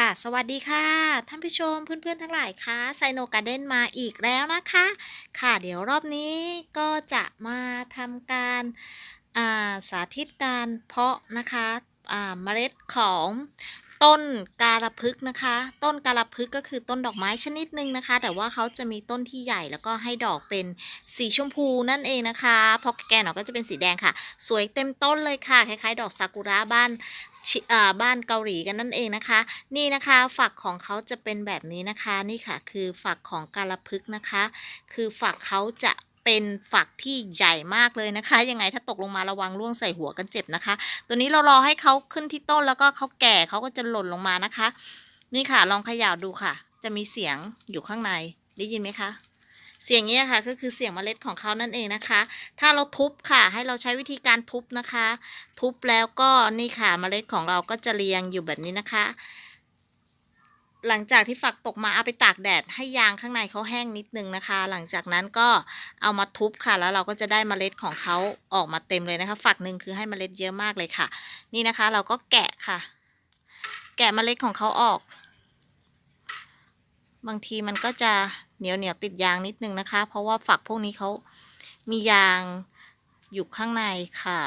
ค่ะ สวัสดีค่ะ ท่านผู้ชมเพื่อนๆทั้งหลายค่ะไซโนการ์เด้นมาอีกแล้วนะคะ ค่ะเดี๋ยวรอบนี้ก็จะมาทำการาสาธิตการเพาะนะคะเมล็ดของต้นการะพึกนะคะ ต้นการะพึกก็คือต้นดอกไม้ชนิดหนึ่งนะคะ แต่ว่าเขาจะมีต้นที่ใหญ่แล้วก็ให้ดอกเป็นสีชมพูนั่นเองนะคะ พอแก่ๆหน่อยก็จะเป็นสีแดงค่ะ สวยเต็มต้นเลยค่ะ คล้ายๆ ดอกซากุระบ้าน บ้านเกาหลีกันนั่นเองนะคะ นี่นะคะฝักของเขาจะเป็นแบบนี้นะคะ นี่ค่ะคือฝักของกาลพึกนะคะ คือฝักเขาจะเป็นฝักที่ใหญ่มากเลยนะคะ ยังไงถ้าตกลงมาระวังร่วงใส่หัวกันเจ็บนะคะ ตัวนี้เรารอให้เขาขึ้นที่ต้นแล้วก็เขาแก่เขาก็จะหล่นลงมานะคะ นี่ค่ะลองขย่าดูค่ะ จะมีเสียงอยู่ข้างในได้ยินไหมคะ เสียงนี้ค่ะก็คือเสียงเมล็ดของเขานั่นเองนะคะ ถ้าเราทุบค่ะ ให้เราใช้วิธีการทุบนะคะ ทุบแล้วก็นี่ค่ะเมล็ดของเราก็จะเรียงอยู่แบบนี้นะคะ หลังจากที่ฝักตกมาเอาไปตากแดดให้ยางข้างในเขาแห้งนิดนึงนะคะ หลังจากนั้นก็เอามาทุบค่ะ แล้วเราก็จะได้เมล็ดของเขาออกมาเต็มเลยนะคะ ฝักหนึ่งคือให้เมล็ดเยอะมากเลยค่ะ นี่นะคะเราก็แกะค่ะ แกะเมล็ดของเขาออก บางทีมันก็จะ เหนียวเหนียวติดยางนิดนึงนะคะ เพราะว่าฝักพวกนี้เขามียางอยู่ข้างในค่ะ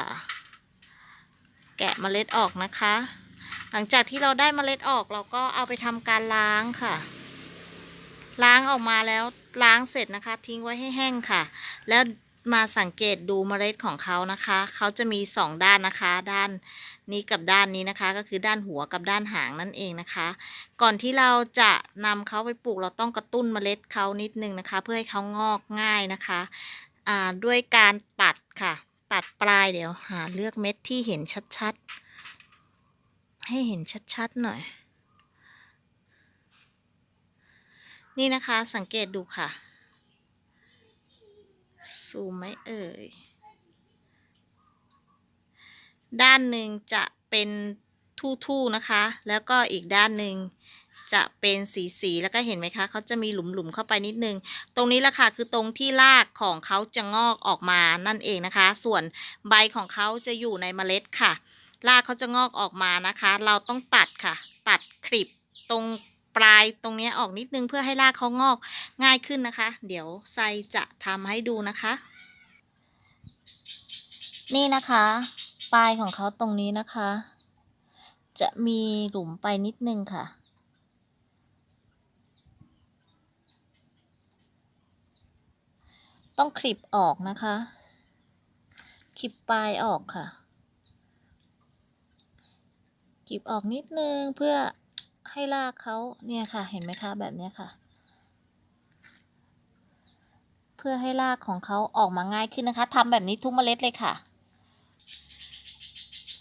แกะเมล็ดออกนะคะ หลังจากที่เราได้เมล็ดออกเราก็เอาไปทำการล้างค่ะ ล้างออกมาแล้วล้างเสร็จนะคะ ทิ้งไว้ให้แห้งค่ะ แล้วมาสังเกตดูเมล็ดของเขานะคะ เขาจะมีสองด้านนะคะ ด้าน นี้กับด้านนี้นะคะ ก็คือด้านหัวกับด้านหางนั่นเองนะคะ ก่อนที่เราจะนำเขาไปปลูกเราต้องกระตุ้นเมล็ดเขานิดนึงนะคะ เพื่อให้เขางอกง่ายนะคะด้วยการตัดค่ะ ตัดปลายเดี๋ยวหาเลือกเม็ดที่เห็นชัดๆ ให้เห็นชัดๆหน่อย นี่นะคะสังเกตดูค่ะซูมไหมเอ่ย ด้านหนึ่งจะเป็นทู่ๆนะคะ แล้วก็อีกด้านหนึ่งจะเป็นสีๆแล้วก็เห็นไหมคะเขาจะมีหลุมๆเข้าไปนิดนึง ตรงนี้แหละค่ะคือตรงที่รากของเขาจะงอกออกมานั่นเองนะคะ ส่วนใบของเขาจะอยู่ในเมล็ดค่ะ รากเขาจะงอกออกมานะคะ เราต้องตัดค่ะ ตัดคลิปตรงปลายตรงนี้ออกนิดนึงเพื่อให้รากเขางอกง่ายขึ้นนะคะ เดี๋ยวไซจะทำให้ดูนะคะ นี่นะคะ ปลายของเขาตรงนี้นะคะ จะมีหลุมไปนิดนึงค่ะ ต้องคลิปออกนะคะ คลิปปลายออกค่ะ คลิปออกนิดนึงเพื่อให้รากเขาเนี่ยค่ะ เห็นไหมคะแบบนี้ค่ะเพื่อให้รากของเขาออกมาง่ายขึ้นนะคะทำแบบนี้ทุกเมล็ดเลยค่ะ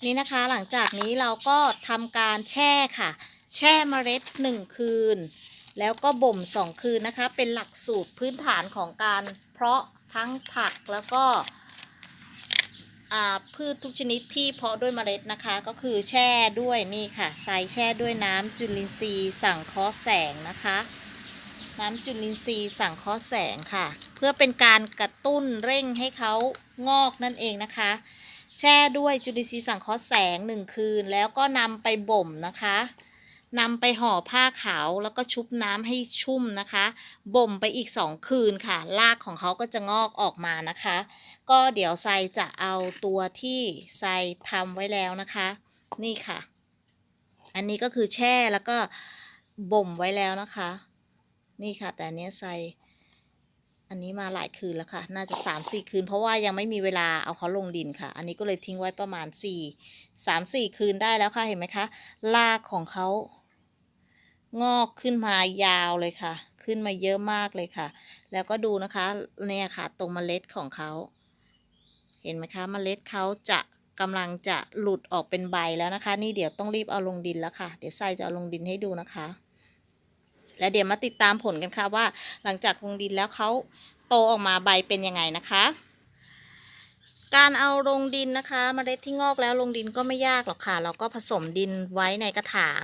นี่นะคะหลังจากนี้เราก็ทำการแช่ค่ะ แช่เมล็ดหนึ่งคืน แล้วก็บ่มสองคืนนะคะ เป็นหลักสูตรพื้นฐานของการเพาะทั้งผักแล้วก็พืชทุกชนิดที่เพาะด้วยเมล็ดนะคะ ก็คือแช่ด้วยนี่ค่ะใส่แช่ด้วยน้ำจุลินทรีย์สังเคราะห์แสงนะคะ น้ำจุลินทรีย์สังเคราะห์แสงค่ะ เพื่อเป็นการกระตุ้นเร่งให้เขางอกนั่นเองนะคะ ช่ด้วยจุลินทรีย์สังเคราะห์แสงหนึ่งคืน แล้วก็นำไปบ่มนะคะนำไปห่อผ้าขาวแล้วก็ชุบน้ำให้ชุ่มนะคะ บ่มไปอีกสองคืนค่ะ รากของเขาก็จะงอกออกมานะคะ ก็เดี๋ยวไซจะเอาตัวที่ไซทำไว้แล้วนะคะ นี่ค่ะ อันนี้ก็คือแช่แล้วก็บ่มไว้แล้วนะคะ นี่ค่ะ แต่อันเนี้ยไซ อันนี้มาหลายคืนแล้วค่ะ น่าจะสามสี่คืน เพราะว่ายังไม่มีเวลาเอาเขาลงดินค่ะ อันนี้ก็เลยทิ้งไว้ประมาณสี่สามสี่คืนได้แล้วค่ะ เห็นไหมคะ รากของเขางอกขึ้นมายาวเลยค่ะ ขึ้นมาเยอะมากเลยค่ะ แล้วก็ดูนะคะ เนี่ยค่ะ ตรงเมล็ดของเขา เห็นไหมคะเมล็ดเขาจะกำลังจะหลุดออกเป็นใบแล้วนะคะ นี่เดี๋ยวต้องรีบเอาลงดินแล้วค่ะ เดี๋ยวไซจะเอาลงดินให้ดูนะคะ แล้วเดี๋ยวมาติดตามผลกันค่ะว่า หลังจากลงดินแล้วเขา โตออกมาใบเป็นยังไงนะคะ การเอาลงดินนะคะเมล็ดที่งอกแล้วลงดินก็ไม่ยากหรอกค่ะ เราก็ผสมดินไว้ในกระถาง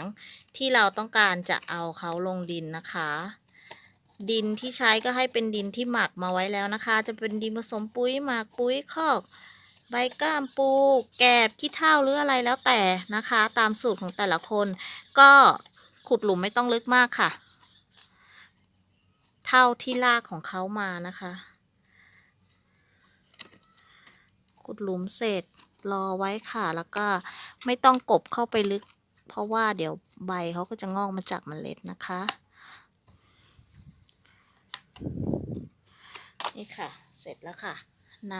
ที่เราต้องการจะเอาเขาลงดินนะคะ ดินที่ใช้ก็ให้เป็นดินที่หมักมาไว้แล้วนะคะ จะเป็นดินผสมปุ๋ยหมักปุ๋ยคอกใบก้ามปู แกบขี้เถ้าหรืออะไรแล้วแต่นะคะ ตามสูตรของแต่ละคน ก็ขุดหลุมไม่ต้องลึกมากค่ะ เท่าที่รากของเขามานะคะ ขุดหลุมเสร็จรอไว้ค่ะ แล้วก็ไม่ต้องกบเข้าไปลึก เพราะว่าเดี๋ยวใบเขาก็จะงอกมาจากเมล็ดนะคะ นี่ค่ะ เสร็จแล้วค่ะน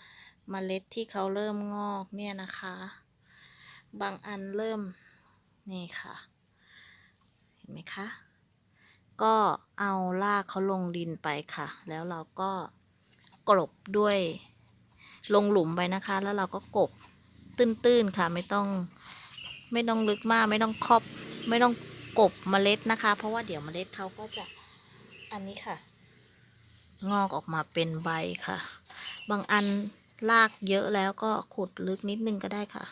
ำเมล็ดที่เขาเริ่มงอกเนี่ยนะคะ บางอันเริ่มนี่ค่ะ เห็นไหมคะ ก็เอารากเขาลงดินไปค่ะ แล้วเราก็กลบด้วยลงหลุมไปนะคะ แล้วเราก็กบตื้นๆค่ะ ไม่ต้องไม่ต้องลึกมาก ไม่ต้องครอบ ไม่ต้องกบเมล็ดนะคะ เพราะว่าเดี๋ยวเมล็ดเขาก็จะอันนี้ค่ะ งอกออกมาเป็นใบค่ะ บางอันรากเยอะแล้วก็ขุดลึกนิดนึงก็ได้ค่ะ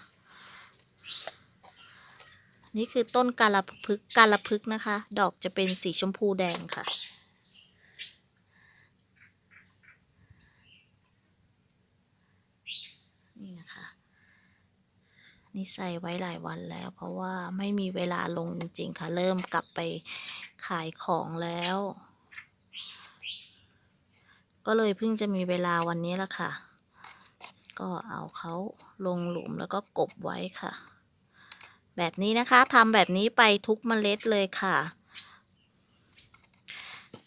นี่คือต้นกาลพึกกาลพึกนะคะ ดอกจะเป็นสีชมพูแดงค่ะ นี่นะคะ นี่ใส่ไว้หลายวันแล้ว เพราะว่าไม่มีเวลาลงจริงๆค่ะ เริ่มกลับไปขายของแล้ว ก็เลยเพิ่งจะมีเวลาวันนี้ละค่ะ ก็เอาเขาลงหลุมแล้วก็กบไว้ค่ะ แบบนี้นะคะทำแบบนี้ไปทุกเมล็ดเลยค่ะ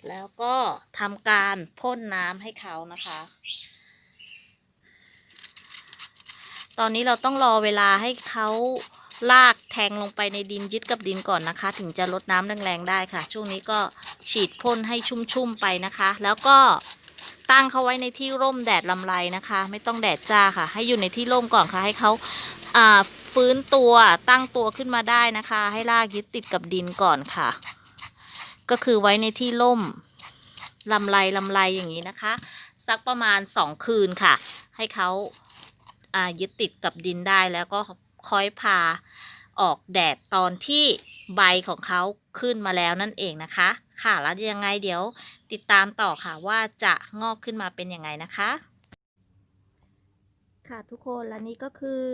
แล้วก็ทำการพ่นน้ำให้เขานะคะ ตอนนี้เราต้องรอเวลาให้เขาลากแทงลงไปในดินยึดกับดินก่อนนะคะ ถึงจะลดน้ำแรงๆได้ค่ะ ช่วงนี้ก็ฉีดพ่นให้ชุ่มๆไปนะคะ แล้วก็ตั้งเขาไว้ในที่ร่มแดดลำไรนะคะ ไม่ต้องแดดจ้าค่ะ ให้อยู่ในที่ร่มก่อนค่ะ ให้เขาอ่า ฟื้นตัวตั้งตัวขึ้นมาได้นะคะ ให้รากยึดติดกับดินก่อนค่ะ ก็คือไว้ในที่ร่มลำไรลำไรอย่างนี้นะคะ สักประมาณสองคืนค่ะ ให้เขาอ่ายึดติดกับดินได้แล้วก็ค่อยพาออกแดดตอนที่ใบของเขาขึ้นมาแล้วนั่นเองนะคะ ค่ะแล้วยังไงเดี๋ยวติดตามต่อค่ะว่าจะงอกขึ้นมาเป็นยังไงนะคะ ค่ะทุกคนและนี่ก็คือ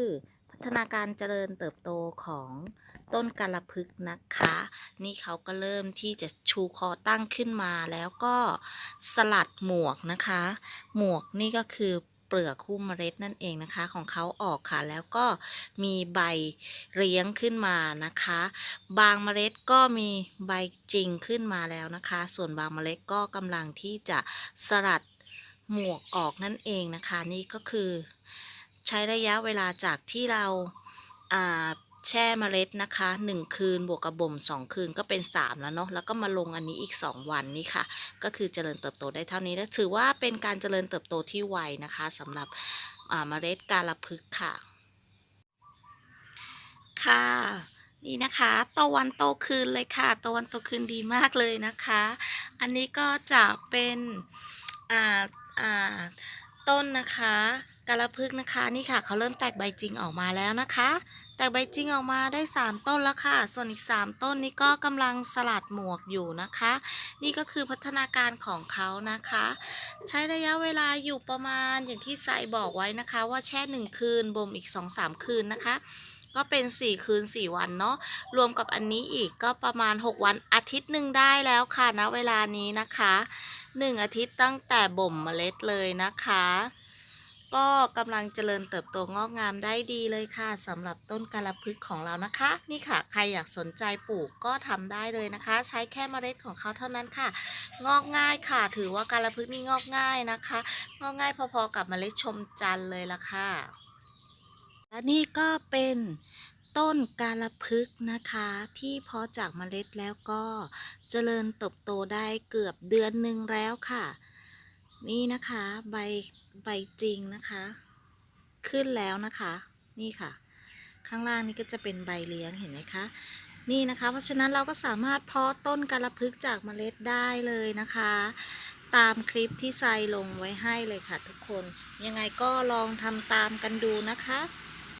พัฒนาการเจริญเติบโตของต้นกาลพึกนะคะ นี่เขาก็เริ่มที่จะชูคอตั้งขึ้นมาแล้วก็สลัดหมวกนะคะ หมวกนี่ก็คือเปลือกหุ้มเมล็ดนั่นเองนะคะ ของเขาออกค่ะ แล้วก็มีใบเลี้ยงขึ้นมานะคะ บางเมล็ดก็มีใบจริงขึ้นมาแล้วนะคะ ส่วนบางเมล็ดก็กำลังที่จะสลัดหมวกออกนั่นเองนะคะ นี่ก็คือ ใช้ระยะเวลาจากที่เราแช่เมล็ดนะคะหนึ่งคืนบวกกับบ่มสองคืนก็เป็นสามแล้วเนาะแล้วก็มาลงอันนี้อีกสองวันนี่ค่ะ ก็คือเจริญเติบโตได้เท่านี้และถือว่าเป็นการเจริญเติบโตที่ไวนะคะสำหรับเมล็ดกาลพึกษ์ค่ะ ค่ะนี่นะคะโตวันโตคืนเลยค่ะโตวันโตคืนดีมากเลยนะคะ อันนี้ก็จะเป็นอ่าอ่าต้นนะคะ กาลพึกนะคะนี่ค่ะเขาเริ่มแตกใบจริงออกมาแล้วนะคะ แตกใบจริงออกมาได้ 3 ต้นแล้วค่ะ ส่วนอีก 3 ต้นนี้ก็กำลังสลัดหมวกอยู่นะคะ นี่ก็คือพัฒนาการของเขานะคะ ใช้ระยะเวลาอยู่ประมาณอย่างที่ไซบอกไว้นะคะ ว่าแช่ 1 คืนบ่มอีก 2-3 คืนนะคะก็เป็น 4 คืน 4 วันเนาะรวมกับอันนี้อีกก็ประมาณ 6 วันอาทิตย์หนึ่งได้แล้วค่ะณเวลานี้นะคะ 1 อาทิตย์ตั้งแต่บ่มเมล็ดเลยนะคะ ก็กำลังเจริญเติบโตงอกงามได้ดีเลยค่ะสำหรับต้นกาลพึกษ์ของเรานะคะ นี่ค่ะ ใครอยากสนใจปลูกก็ทำได้เลยนะคะ ใช้แค่เมล็ดของเขาเท่านั้นค่ะ งอกง่ายค่ะ ถือว่ากาลพึกษ์นี่งอกง่ายนะคะ งอกง่ายพอๆกับเมล็ดชมจันทร์เลยละค่ะ และนี่ก็เป็นต้นกาลพึกษ์นะคะที่เพาะจากเมล็ดแล้วก็เจริญเติบโตได้เกือบเดือนหนึ่งแล้วค่ะ นี่นะคะใบ ใบจริงนะคะ ขึ้นแล้วนะคะ นี่ค่ะ ข้างล่างนี้ก็จะเป็นใบเลี้ยงเห็นไหมคะ นี่นะคะ เพราะฉะนั้นเราก็สามารถเพาะต้นกระพึกจากเมล็ดได้เลยนะคะ ตามคลิปที่ไซลงไว้ให้เลยค่ะทุกคน ยังไงก็ลองทำตามกันดูนะคะ